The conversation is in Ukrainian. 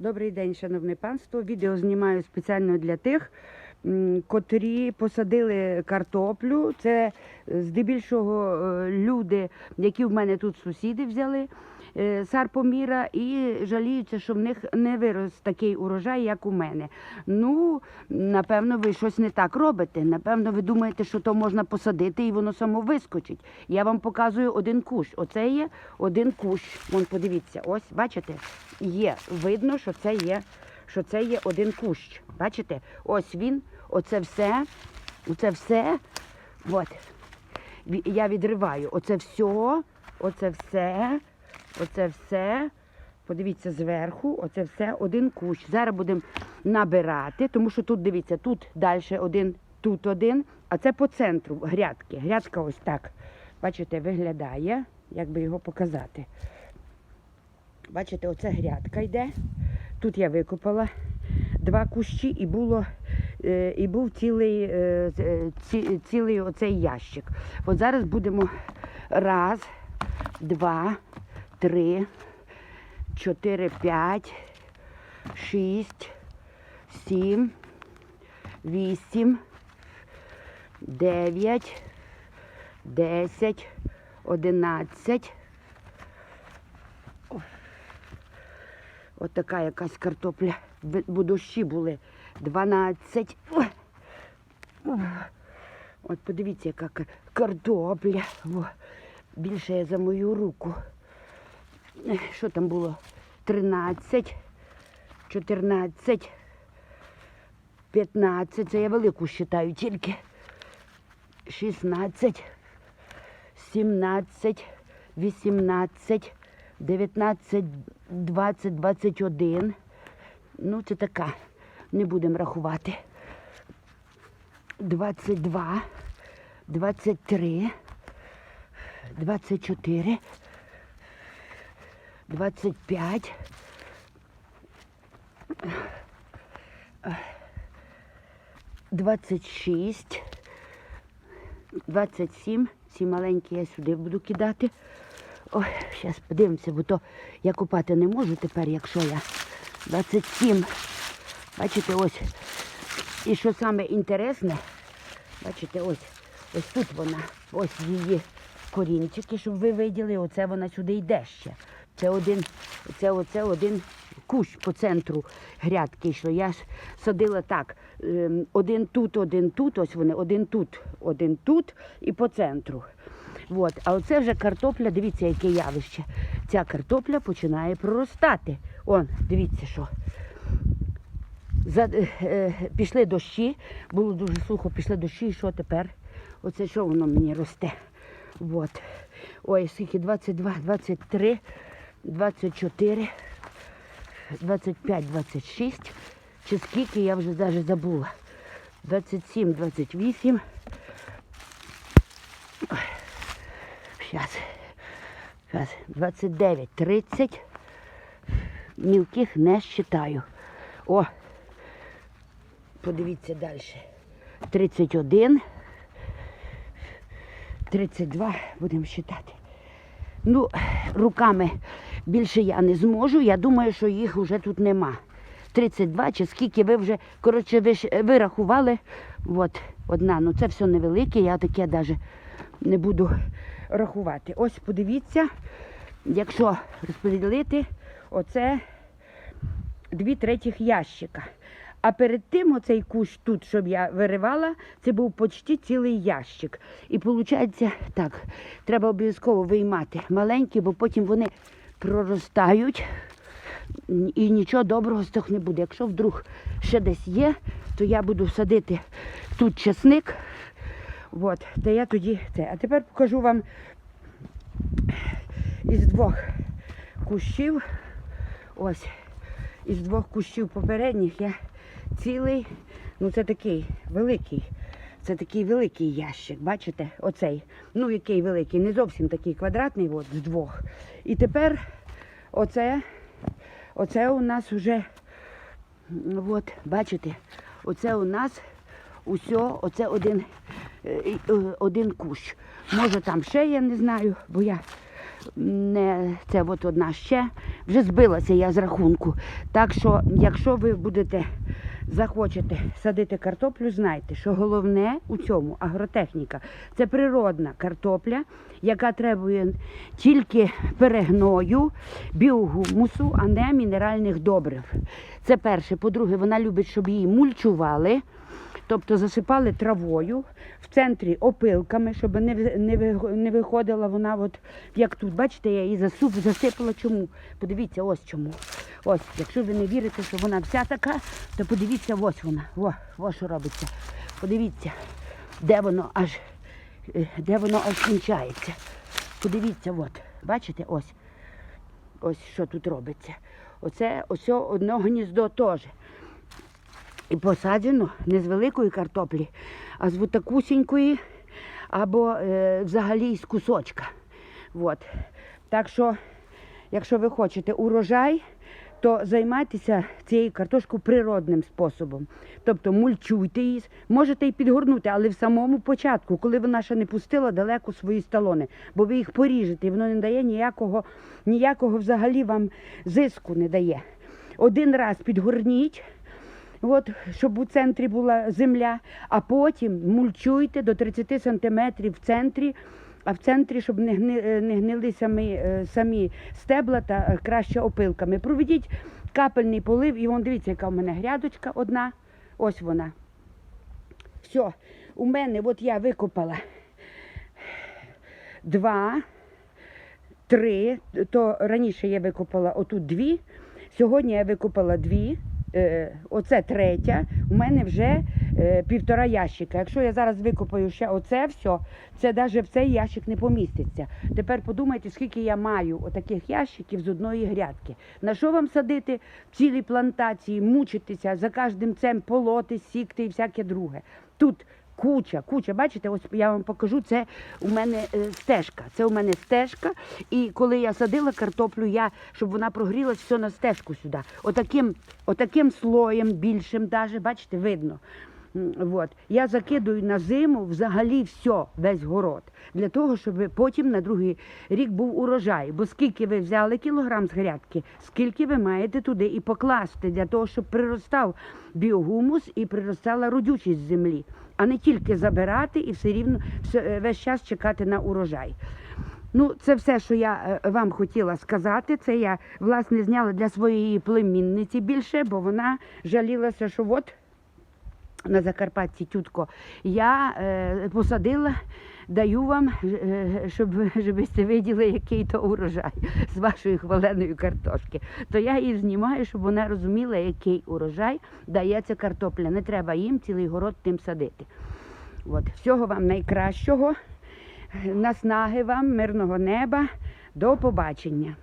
Добрий день, шановне панство. Відео знімаю спеціально для тих, котрі посадили картоплю. Це е, здебільшого е, люди, які в мене тут сусіди взяли сарпоміра і жаліються, що в них не вирос такий урожай, як у мене. Ну, напевно, ви щось не так робите. Напевно, ви думаєте, що то можна посадити і воно само вискочить. Я вам показую один кущ. Оце є один кущ. Вон, подивіться, ось, бачите, є. Видно, що це є, що це є один кущ. Бачите? Ось він, оце все, оце все. От. Я відриваю. Оце все, оце все, оце все. Подивіться зверху, оце все один кущ. Зараз будемо набирати, тому що тут, дивіться, тут далі один, тут один, а це по центру грядки. Грядка ось так. Бачите, виглядає, як би його показати. Бачите, оце грядка йде. Тут я викопала два кущі і було. е, І був цілий, е, е, ці- цілий оцей ящик. От зараз будемо раз, два, три, чотири, п'ять, шість, сім, вісім, дев'ять, десять, одинадцять. От така якась картопля. Б- Бо дощі були 12. Ой. Ой. От подивіться, яка картопля. Більше я за мою руку. Що там було? 13, 14, 15. Це я велику вважаю тільки. 16, 17, 18, 19, 20, 21. Ну, це така. Не будемо рахувати. 22, 23, 24, 25. Двадцять шість, двадцять сім. Ці маленькі я сюди буду кидати. Ой, зараз подивимося, бо то я купати не можу тепер, якщо я 27. Бачите, ось. І що саме інтересне, бачите, ось, ось тут вона, ось її корінчики, щоб ви виділи, оце вона сюди йде ще. Це один, це оце один кущ по центру грядки йшло. Я ж садила так, ем, один тут, один тут, ось вони, один тут, один тут і по центру. От. А оце вже картопля, дивіться, яке явище. Ця картопля починає проростати. Он, дивіться, що. За, е, е, пішли дощі, було дуже сухо, пішли дощі, і що тепер? Оце що воно мені росте? От. Ой, скільки 22, 23, 24, 25, 26. Чи скільки я вже навіть забула. 27, 28. Зараз. Зараз. 29, 30. Мілких не считаю. О, подивіться далі. 31, 32, будемо считати. Ну, руками більше я не зможу. Я думаю, що їх вже тут нема. 32 чи скільки ви вже, коротше, ви, ж- ви рахували. От, одна. Ну це все невелике, я таке навіть не буду рахувати. Ось подивіться, якщо розподілити, оце дві третіх ящика. А перед тим оцей кущ тут, щоб я виривала, це був почти цілий ящик. І виходить, так, треба обов'язково виймати маленькі, бо потім вони проростають і нічого доброго з того не буде. Якщо вдруг ще десь є, то я буду садити тут чесник. От, та я тоді це. А тепер покажу вам із двох кущів. Ось із двох кущів попередніх я цілий, ну це такий великий. Це такий великий ящик, бачите? Оцей. Ну, який великий, не зовсім такий квадратний, от, з двох. І тепер оце, оце у нас вже, от, бачите, оце у нас усе, оце один, е, е, один кущ. Може там ще я не знаю, бо я не це от одна ще. вже збилася я з рахунку. Так що, якщо ви будете захочете садити картоплю, знайте, що головне у цьому агротехніка це природна картопля, яка требує тільки перегною, біогумусу, а не мінеральних добрив. Це перше. По-друге, вона любить, щоб її мульчували. Тобто засипали травою в центрі опилками, щоб не, не, виходила вона, от як тут. Бачите, я її засуп, засипала чому? Подивіться, ось чому. Ось, якщо ви не вірите, що вона вся така, то подивіться, ось вона. О, ось що робиться. Подивіться, де воно аж, е, де воно аж кінчається. Подивіться, от. Бачите, ось. Ось що тут робиться. Оце ось одно гніздо теж. І посаджено не з великої картоплі, а з такусінької або е, взагалі з кусочка. От. Так що, якщо ви хочете урожай, то займайтеся цією картошкою природним способом. Тобто мульчуйте її, можете і підгорнути, але в самому початку, коли вона ще не пустила далеко свої сталони, бо ви їх поріжете, і воно не дає ніякого, ніякого взагалі вам зиску не дає. Один раз підгорніть. От, щоб у центрі була земля, а потім мульчуйте до 30 сантиметрів в центрі, а в центрі, щоб не, гни, е, не гнили самі, е, самі стебла та е, краще опилками. Проведіть капельний полив, і вон дивіться, яка в мене грядочка одна. Ось вона. Все, у мене, от я викопала два, три, то раніше я викопала отут дві, сьогодні я викопала дві. Е, оце третя, у мене вже е, півтора ящика. Якщо я зараз викопаю ще оце все, це навіть в цей ящик не поміститься. Тепер подумайте, скільки я маю отаких ящиків з одної грядки. На що вам садити цілі плантації, мучитися, за кожним цем полоти, сікти і всяке друге. Тут куча, куча. Бачите, ось я вам покажу, це у мене е, стежка. Це у мене стежка. І коли я садила картоплю, я, щоб вона прогрілась, все на стежку сюди. Отаким, отаким слоєм більшим, даже, бачите, видно. М, Вот. Я закидую на зиму взагалі все, весь город, для того, щоб потім на другий рік був урожай. Бо скільки ви взяли кілограм з грядки, скільки ви маєте туди і покласти, для того, щоб приростав біогумус і приростала родючість землі, а не тільки забирати і все рівно все, е, весь час чекати на урожай. Ну, це все, що я е, вам хотіла сказати. Це я власне зняла для своєї племінниці більше, бо вона жалілася, що от на Закарпатті тютко. Я е, посадила, даю вам, е, щоб, щоб ви виділи, який то урожай з вашої хваленої картошки. То я її знімаю, щоб вона розуміла, який урожай дає ця картопля. Не треба їм цілий город тим садити. От. Всього вам найкращого, наснаги вам, мирного неба. До побачення.